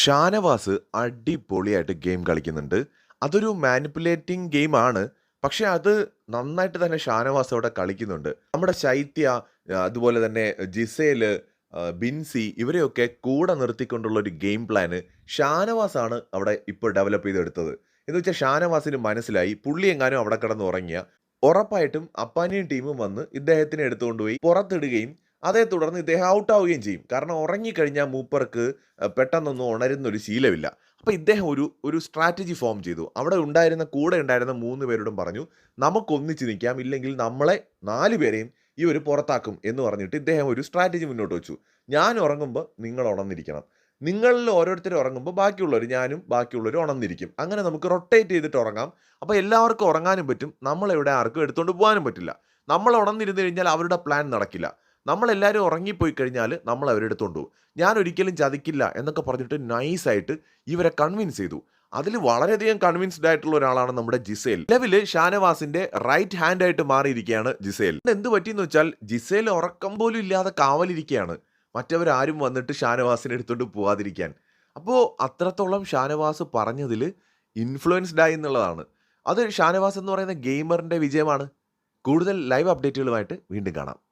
ഷാനവാസ് അടിപൊളിയായിട്ട് ഗെയിം കളിക്കുന്നുണ്ട്. അതൊരു മാനിപ്പുലേറ്റിംഗ് ഗെയിമാണ്. പക്ഷേ അത് നന്നായിട്ട് തന്നെ ഷാനവാസ് അവിടെ കളിക്കുന്നുണ്ട്. നമ്മുടെ ശൈത്യ, അതുപോലെ തന്നെ ജിസേൽ, ബിൻസി ഇവരെയൊക്കെ കൂടെ നിർത്തിക്കൊണ്ടുള്ള ഒരു ഗെയിം പ്ലാന് ഷാനവാസാണ് അവിടെ ഇപ്പോൾ ഡെവലപ്പ് ചെയ്തെടുത്തത്. എന്ന് വെച്ചാൽ ഷാനവാസിന് മനസ്സിലായി പുള്ളി എങ്ങാനും അവിടെ കിടന്ന് ഉറങ്ങിയ ഉറപ്പായിട്ടും അപ്പാനിയും ടീമും വന്ന് ഇദ്ദേഹത്തിനെ എടുത്തുകൊണ്ടുപോയി പുറത്തിടുകയും അതേ തുടർന്ന് ഇദ്ദേഹം ഔട്ട് ആവുകയും ചെയ്യും. കാരണം ഉറങ്ങിക്കഴിഞ്ഞാൽ മൂപ്പർക്ക് പെട്ടെന്നൊന്നും ഉണരുന്ന ഒരു ശീലമില്ല. അപ്പോൾ ഇദ്ദേഹം ഒരു ഒരു സ്ട്രാറ്റജി ഫോം ചെയ്തു. അവിടെ ഉണ്ടായിരുന്ന കൂടെ ഉണ്ടായിരുന്ന മൂന്ന് പേരോടും പറഞ്ഞു, "നമുക്ക് ഒന്നിച്ച് നിൽക്കാം. ഇല്ലെങ്കിൽ നമ്മളെ നാല് പേരെയും ഈ ഒരു പുറത്താക്കും" എന്ന് പറഞ്ഞിട്ട് ഇദ്ദേഹം ഒരു സ്ട്രാറ്റജി മുന്നോട്ട് വെച്ചു. "ഞാൻ ഉറങ്ങുമ്പോൾ നിങ്ങൾ ഉണർന്നിരിക്കണം. നിങ്ങളിൽ ഓരോരുത്തരും ഉറങ്ങുമ്പോൾ ബാക്കിയുള്ളവർ ഞാനും ബാക്കിയുള്ളവരും ഉണർന്നിരിക്കും. അങ്ങനെ നമുക്ക് റൊട്ടേറ്റ് ചെയ്തിട്ട് ഉറങ്ങാം. അപ്പോൾ എല്ലാവർക്കും ഉറങ്ങാനും പറ്റും. നമ്മളെവിടെ ആർക്കും എടുത്തുകൊണ്ട് പോകാനും പറ്റില്ല. നമ്മൾ ഉണർന്നിരുന്ന് കഴിഞ്ഞാൽ അവരുടെ പ്ലാൻ നടക്കില്ല. നമ്മളെല്ലാവരും ഉറങ്ങിപ്പോയി കഴിഞ്ഞാൽ നമ്മൾ അവരുടെ എടുത്തുകൊണ്ട് പോകും. ഞാൻ ഒരിക്കലും ചതിക്കില്ല" എന്നൊക്കെ പറഞ്ഞിട്ട് നൈസായിട്ട് ഇവരെ കൺവിൻസ് ചെയ്തു. അതിൽ വളരെയധികം കൺവിൻസ്ഡ് ആയിട്ടുള്ള ഒരാളാണ് നമ്മുടെ ജിസേൽ. നിലവിൽ ഷാനവാസിന്റെ റൈറ്റ് ഹാൻഡ് ആയിട്ട് മാറിയിരിക്കുകയാണ് ജിസേൽ. എന്ത് പറ്റിയെന്ന് വെച്ചാൽ ജിസേൽ ഉറക്കം പോലും ഇല്ലാതെ കാവലിരിക്കുകയാണ്. മറ്റവരാരും വന്നിട്ട് ഷാനവാസിനെ എടുത്തോണ്ട് പോവാതിരിക്കാൻ. അപ്പോൾ അത്രത്തോളം ഷാനവാസ് പറഞ്ഞതിൽ ഇൻഫ്ലുവൻസ്ഡ് ആയി എന്നുള്ളതാണ്. അത് ഷാനവാസ് എന്ന് പറയുന്ന ഗെയിമറിന്റെ വിജയമാണ്. കൂടുതൽ ലൈവ് അപ്ഡേറ്റുകളുമായിട്ട് വീണ്ടും കാണാം.